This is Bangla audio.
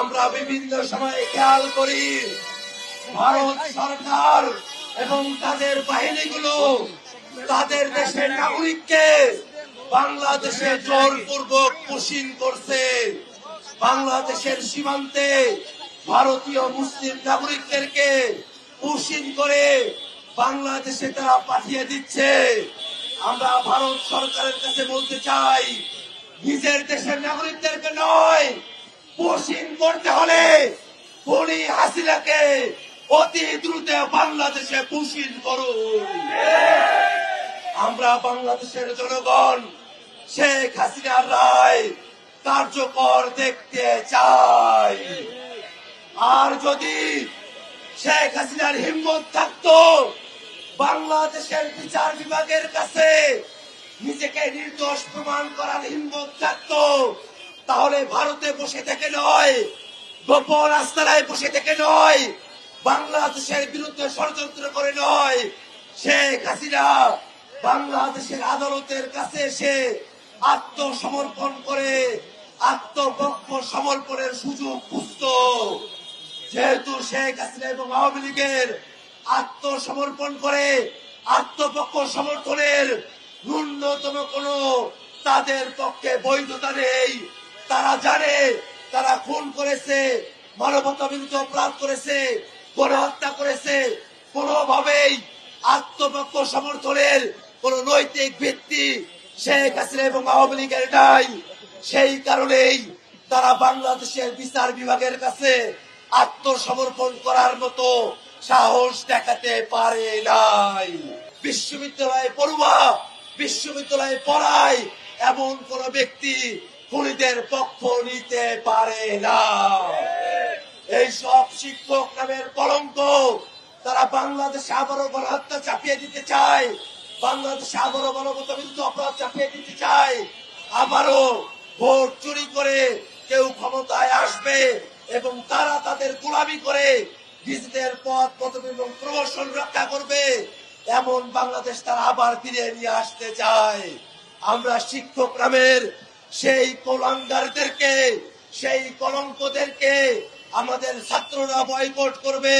আমরা বিভিন্ন সময় খেয়াল করি, ভারত সরকার এবং তাদের বাহিনীগুলো তাদের দেশের নাগরিককে বাংলাদেশে জোরপূর্বক পুশিন করছে। বাংলাদেশের সীমান্তে ভারতীয় মুসলিম নাগরিকদেরকে পুশিন করে বাংলাদেশে তারা পাঠিয়ে দিচ্ছে। আমরা ভারত সরকারের কাছে বলতে চাই, নিজের দেশের নাগরিকদেরকে নয় পুশিন করতে হলে খুনি হাসিনাকে অতি দ্রুত বাংলাদেশে পুশিন করুন। আমরা বাংলাদেশের জনগণ, শেখ হাসিনার রায় কার্যকর দেখতে চাই। আর যদি শেখ হাসিনার হিম্মত থাকতো, বাংলাদেশের বিচার বিভাগের কাছে নিজেকে নির্দোষ প্রমাণ করার হিম্মত থাকতো তাহলে ভারতে বসে থেকে নয়, গোপন আস্তানায় বসে থেকে নয়, বাংলাদেশের বিরুদ্ধে ষড়যন্ত্র করে নয়। শেখ হাসিনা বাংলাদেশের আদালতের কাছে এসে আত্মসমর্পণ করে, আত্মপক্ষ সমর্পণের সুযোগ খুঁজত। যেহেতু শেখ হাসিনা এবং আওয়ামী লীগের আত্মসমর্পণ করে, আত্মপক্ষ সমর্থনের ন্যূনতম কোন তাদের পক্ষে বৈধতা নেই। তারা জানে, তারা খুন করেছে মানবতা বিরুদ্ধ অপরাধ করেছে, গণহত্যা করেছে। কোনোভাবেই আত্মপক্ষ সমর্থনের কোন নৈতিক ভিত্তি শেখ হাসিনা এবং আওয়ামী লীগের নাই। সেই কারণেই তারা বাংলাদেশের বিচার বিভাগের কাছে আত্মসমর্পণ করার মতো সাহস দেখাতে পারে নাই। বিশ্ববিদ্যালয়ে পড়ুয়া, বিশ্ববিদ্যালয়ে পড়ায় এমন কোন ব্যক্তি খুনিদের পক্ষ নিতে পারে না। এই সব শিক্ষক নামের কলঙ্ক, তারা বাংলাদেশে আবারও গণহত্যা চাপিয়ে দিতে চায়। বাংলাদেশে আবারও মানবতা বিরুদ্ধে অপরাধ চাপিয়ে দিতে চায়। আবারও ভোট চুরি করে কেউ ক্ষমতায় আসবে এবং তারা তাদের গোলামি করে নিজেদের পথ, পদবি এবং প্রমোশন রক্ষা করবে। এমন বাংলাদেশ তারা আবার ফিরিয়ে নিয়ে আসতে চায়। আমরা শিক্ষক নামের সেই কলঙ্কারদেরকে সেই কলঙ্কদেরকে আমাদের ছাত্ররা বয়কট করবে।